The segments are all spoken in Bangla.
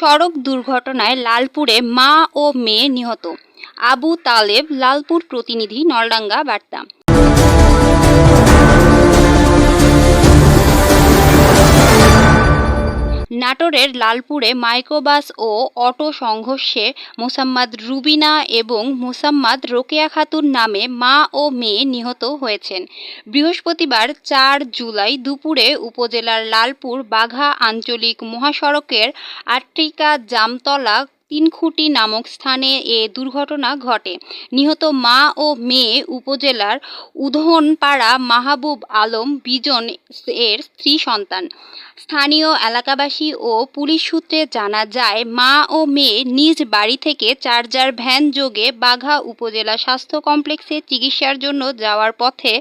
সড়ক দুর্ঘটনায় লালপুরে মা ও মেয়ে নিহত। আবু তালেব লালপুর প্রতিনিধি নলডাঙ্গা বার্তা। নাটোরের লালপুরে মাইক্রোবাস ও অটো সংঘর্ষে মোসাম্মদ রুবিনা এবং মোসাম্মদ রোকেয়া খাতুন নামে মা ও মেয়ে নিহত হয়েছেন। বৃহস্পতিবার চার জুলাই দুপুরে উপজেলার লালপুর বাঘা আঞ্চলিক মহাসড়কের আট্রিকা জামতলা তিনখুঁটি নামক স্থানে এ দুর্ঘটনা ঘটে। নিহত মা ও মেয়ে উপজেলার উধনপাড়া মাহবুব আলম বিজন এর স্ত্রী সন্তান। স্থানীয় এলাকাবাসী ও পুলিশ সূত্রে জানা যায়, মা ও মেয়ে নিজ বাড়ি থেকে চার্জার ভ্যান যোগে বাঘা উপজেলা স্বাস্থ্য কমপ্লেক্সে চিকিৎসার জন্য যাওয়ার পথে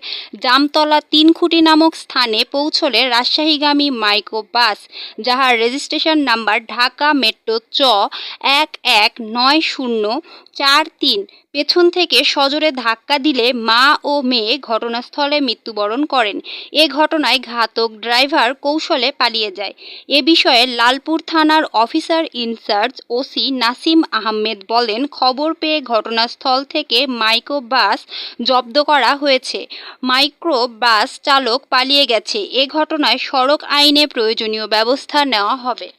জামতলা তিনখুঁটি নামক স্থানে পৌঁছলে রাজশাহীগামী মাইক্রো বাস যাহার রেজিস্ট্রেশন নাম্বার ঢাকা মেট্রো চ এক এক নয় শূন্য চার তিন। পেছন থেকে সজোরে ধাক্কা দিলে মা ও মেয়ে ঘটনাস্থলে মৃত্যুবরণ করেন। এ ঘটনায় ঘাতক ড্রাইভার কৌশলে পালিয়ে যায়। এ বিষয়ে লালপুর থানার officer in charge OC Nasim Ahmed বলেন, খবর পেয়ে ঘটনাস্থল থেকে মাইক্রো বাস জব্দ করা হয়েছে। মাইক্রো বাস চালক পালিয়ে গেছে। এ ঘটনায় সড়ক আইনে প্রয়োজনীয় ব্যবস্থা নেওয়া হবে।